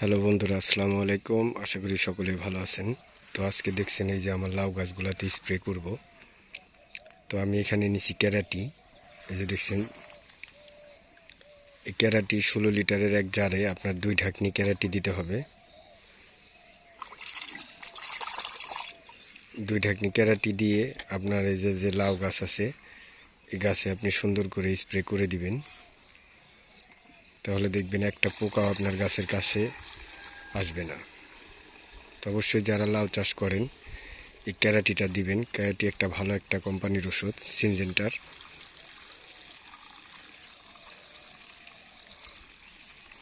Hello বন্ধুরা, আসসালামু আলাইকুম। আশা করি সকলেই ভালো আছেন। তো আজকে দেখছেন এই যে আমার লাউ গাছগুলাতে স্প্রে করব। তো আমি এখানে নিছি ক্যারাটি। এই যে দেখছেন, এই ক্যারাটি ষোলো লিটারের এক জারে আপনার দুই ঢাকনি ক্যারাটি দিতে হবে। দুই ঢাকনি ক্যারাটি দিয়ে আপনার এই যে যে লাউ গাছ আছে, এই গাছে আপনি সুন্দর করে স্প্রে করে দিবেন। তাহলে দেখবেন একটা পোকাও আপনার গাছের কাছে আসবে না। তো অবশ্যই যারা লাউ চাষ করেন, এই ক্যারাটিটা দিবেন। ক্যারাটি একটা ভালো একটা কোম্পানির ওষুধ, সিনজেন্টার।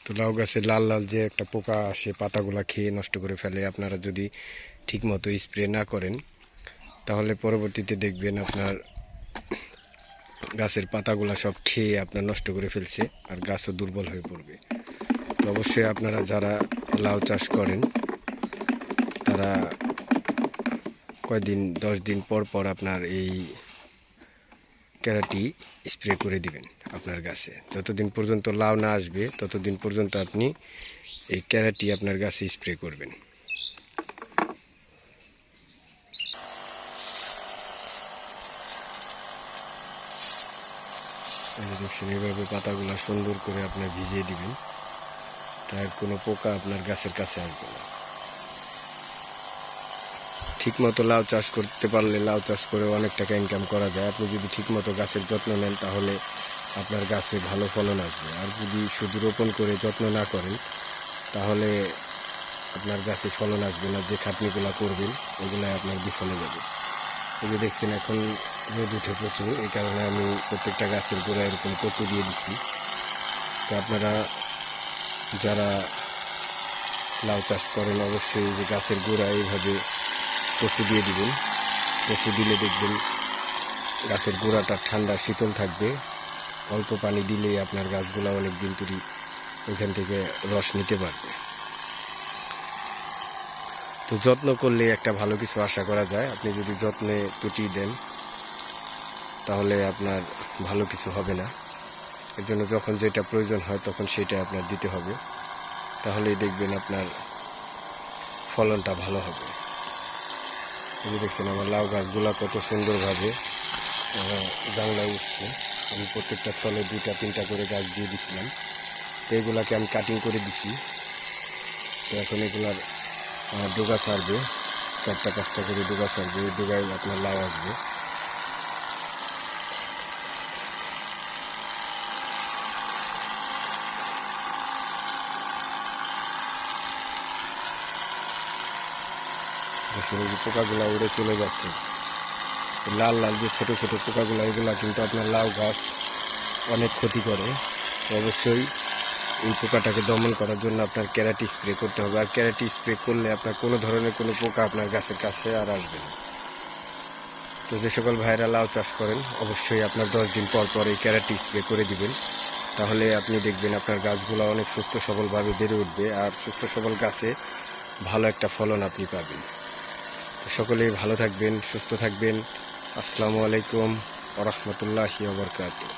তো লাউ গাছে লাল লাল যে একটা পোকা আসে, পাতাগুলা খেয়ে নষ্ট করে ফেলে, আপনারা যদি ঠিকমতো স্প্রে না করেন, তাহলে পরবর্তীতে দেখবেন আপনার গাছের পাতাগুলা সব খেয়ে আপনার নষ্ট করে ফেলছে আর গাছও দুর্বল হয়ে পড়বে। তো অবশ্যই আপনারা যারা লাউ চাষ করেন, তারা কয়দিন, দশ দিন পর পর আপনার এই ক্যারাটি স্প্রে করে দিবেন আপনার গাছে। যতদিন পর্যন্ত লাউ না আসবে, ততদিন পর্যন্ত আপনি এই ক্যারাটি আপনার গাছে স্প্রে করবেন। দেখছেন এইভাবে পাতাগুলো সুন্দর করে আপনার ভিজিয়ে দিবেন। তার কোনো পোকা আপনার গাছের কাছে আসবে না। ঠিকমতো লাউ চাষ করতে পারলে লাউ চাষ করে অনেক টাকা ইনকাম করা যায়। আপনি যদি ঠিকমতো গাছের যত্ন নেন তাহলে আপনার গাছে ভালো ফলন আসবে। আর যদি শুধু রোপণ করে যত্ন না করেন, তাহলে আপনার গাছে ফলন আসবে না। যে খাটনিগুলো করবেন ওগুলাই আপনার বিফলে যাবে। এই যে দেখছেন, এখন রোদ উঠে প্রচুর, এই কারণে আমি প্রত্যেকটা গাছের গোড়ায় এরকম কচু দিয়ে দিচ্ছি। তো আপনারা যারা লাউ চাষ করেন, অবশ্যই যে গাছের গোড়া এইভাবে কচু দিয়ে দিবেন। কচু দিলে দেখবেন গাছের গোড়াটা ঠান্ডা, শীতল থাকবে। অল্প পানি দিলেই আপনার গাছগুলো অনেক দিন তুরি ওইখান থেকে রস নিতে পারবে। তো যত্ন করলে একটা ভালো কিছু আশা করা যায়। আপনি যদি যত্নে তুটি দেন তাহলে আপনার ভালো কিছু হবে না। এর জন্য যখন যেটা প্রয়োজন হয় তখন সেটা আপনার দিতে হবে। তাহলেই দেখবেন আপনার ফলনটা ভালো হবে। যে দেখছেন আমার লাউ গাছগুলো কত সুন্দরভাবে জানলায় উঠছে। আমি প্রত্যেকটা ফলে দুইটা, তিনটা করে গাছ দিয়ে দিছিলাম। তো এগুলাকে আমি কাটিং করে দিছি। তো এখন এগুলার ডোগা ছাড়বে। চারটা, পাঁচটা করে ডোগা ছাড়বে। ডোগায় আপনার লাউ আসবে। দেখুন এই যে পোকাগুলা উড়ে চলে যাচ্ছে। লাল লাল যে ছোটো ছোটো পোকাগুলো, এগুলা কিন্তু আপনার লাউ গাছ অনেক ক্ষতি করে। অবশ্যই এই পোকাটাকে দমন করার জন্য আপনার ক্যারাটি স্প্রে করতে হবে। আর ক্যারাটি স্প্রে করলে আপনার কোনো ধরনের কোনো পোকা আপনার গাছের কাছে আর আসবে না। তো যে সকল ভাইরা লাউ চাষ করেন, অবশ্যই আপনার দশ দিন পর পর এই ক্যারাটি স্প্রে করে দিবেন। তাহলে আপনি দেখবেন আপনার গাছগুলো অনেক সুস্থ সবলভাবে বেড়ে উঠবে আর সুস্থ সবল গাছে ভালো একটা ফলন আপনি পাবেন। সকলেই ভালো থাকবেন সুস্থ থাকবেন। আসসালামু আলাইকুম ওরহমতুল্লাহ ওবরকাতুহ